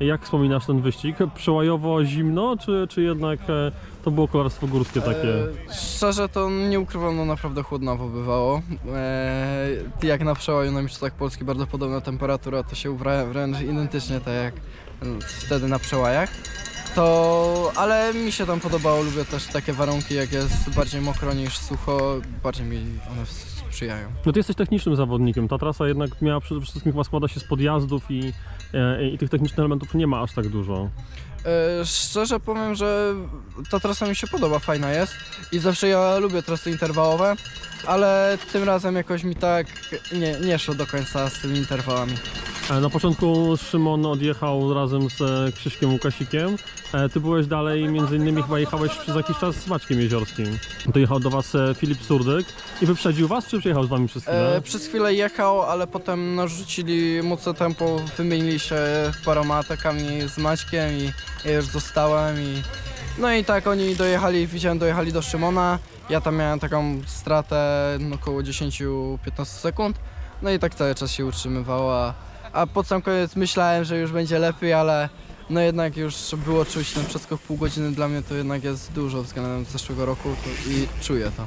Jak wspominasz ten wyścig? Przełajowo zimno, czy, czy jednak e, to było kolarstwo górskie takie? E, szczerze to nie ukrywam, no naprawdę chłodnawo bywało. E, jak na przełaju na Mistrzostwach Polski bardzo podobna temperatura, to się wrę- wręcz identycznie tak jak wtedy na przełajach. To, ale mi się tam podobało, lubię też takie warunki, jak jest bardziej mokro niż sucho, bardziej mi one sprzyjają. No ty jesteś technicznym zawodnikiem. Ta trasa jednak miała przede wszystkim chyba składa się z podjazdów i, e, i tych technicznych elementów nie ma aż tak dużo. E, szczerze powiem, że ta trasa mi się podoba, fajna jest i zawsze ja lubię trasy interwałowe, ale tym razem jakoś mi tak nie, nie szło do końca z tymi interwałami. E, Na początku Szymon odjechał razem z e, Krzyśkiem Łukasikiem. E, Ty byłeś dalej, między innymi chyba jechałeś przez jakiś czas z Maćkiem Jeziorskim. To jechał do was Filip Surdyk i wyprzedził was, czy przyjechał z wami przez chwilę? E, przez chwilę jechał, ale potem narzucili mocne tempo, wymienili się paroma atakami z Maćkiem i ja już zostałem i no i tak oni dojechali, widziałem dojechali do Szymona, ja tam miałem taką stratę no, około 10-15 sekund, no i tak cały czas się utrzymywało, a, a pod sam koniec myślałem, że już będzie lepiej, ale no jednak już było czuć ten przeskok pół godziny dla mnie to jednak jest dużo względem zeszłego roku to, i czuję to.